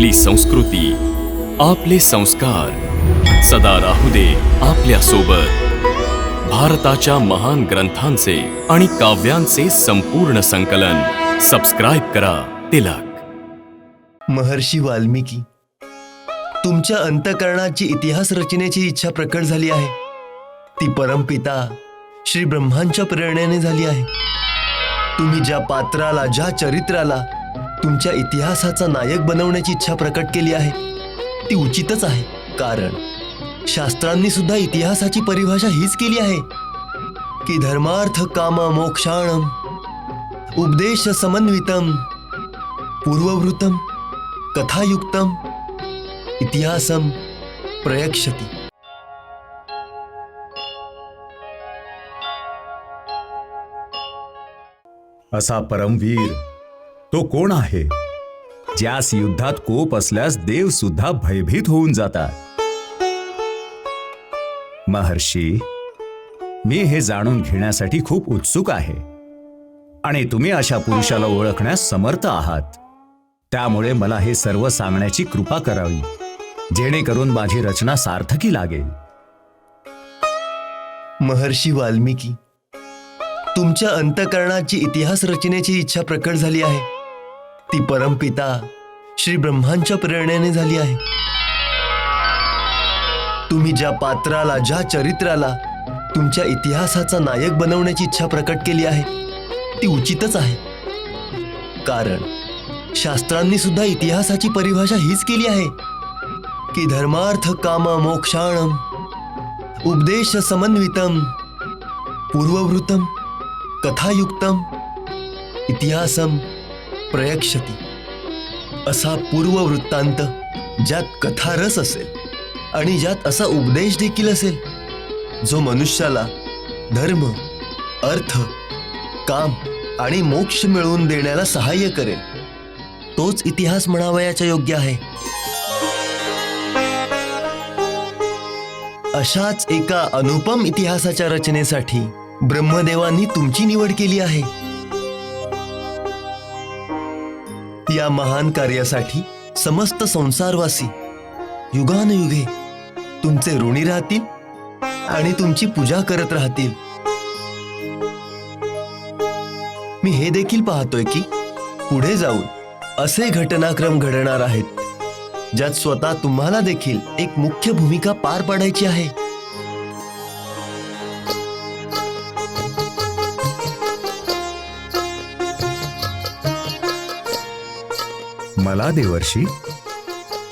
आपली संस्कृती आपले संस्कार. सदा राहू दे आपल्यासोबत भारताच्या महान ग्रंथांचे आणि काव्यांचे संपूर्ण संकलन. सबस्क्राईब करा तिलक. महर्षी वाल्मिकी तुमच्या अंतकरणाची इतिहास रचनेची इच्छा प्रकट झाली आहे. ती परमपिता श्री ब्रह्मांच्या प्रेरणेने झाली आहे. तुम्ही ज्या पात्राला ज्या चरित्राला तुमच्या इतिहासाचा नायक बनवण्याची इच्छा प्रकट केली आहे. ती उचितच आहे. कारण शास्त्रांनी सुद्धा इतिहासाची परिभाषा हीच केली आहे. की धर्मार्थ काम मोक्षाणम उपदेश समन्वितम पूर्ववृतम कथायुक्तम इतिहासम प्रयक्षती असा परमवीर तो कोण आहे? ज्यास युद्धात कोप असल्यास देव सुद्धा भयभीत होऊन जातात. महर्षी मी हे जाणून घेण्यासाठी खूप उत्सुक आहे आणि तुम्ही अशा पुरुषाला ओळखण्यास समर्थ आहात. त्यामुळे मला हे सर्व सांगण्याची कृपा करावी जेणेकरून माझी रचना सार्थकी लागेल. महर्षी वाल्मिकी तुमच्या अंतकरणाची इतिहास रचनेची इच्छा प्रकट झाली आहे. ती परमपिता श्री ब्रह्मांच्या प्रेरणेने झाली आहे. तुम्ही ज्या पात्राला ज्या चरित्राला तुमच्या इतिहासाचा नायक बनवण्याची इच्छा प्रकट केली आहे ती उचितच आहे. कारण शास्त्रांनी सुद्धा इतिहासाची परिभाषा हीच केली आहे की धर्मार्थ काम मोक्षाणम उपदेश समन्वितम पूर्ववृतम कथायुक्तम इतिहासम प्रयक्षती। असा पूर्व वृत्तांत ज्यात कथारस असेल आणि ज्यात असा उपदेश देखील असेल जो मनुष्याला धर्म अर्थ काम आणि मोक्ष मिळवून देण्याला सहाय्य करेल. तोच इतिहास म्हणावयाच्या योग्य आहे. अशाच एका अनुपम इतिहासाच्या रचनेसाठी ब्रह्मदेवांनी तुमची निवड केली आहे. या महान कार्यासाठी समस्त संसारवासी युगानुयुगे तुमचे ऋणी राहतील आणि तुमची पूजा करत राहतील. मी हे देखील पाहतोय की पुढे जाऊन असे घटनाक्रम घडणार आहेत ज्यात स्वतः तुम्हाला देखील एक मुख्य भूमिका पार पाडायची आहे. मला देवर्षी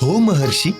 हो महर्षी.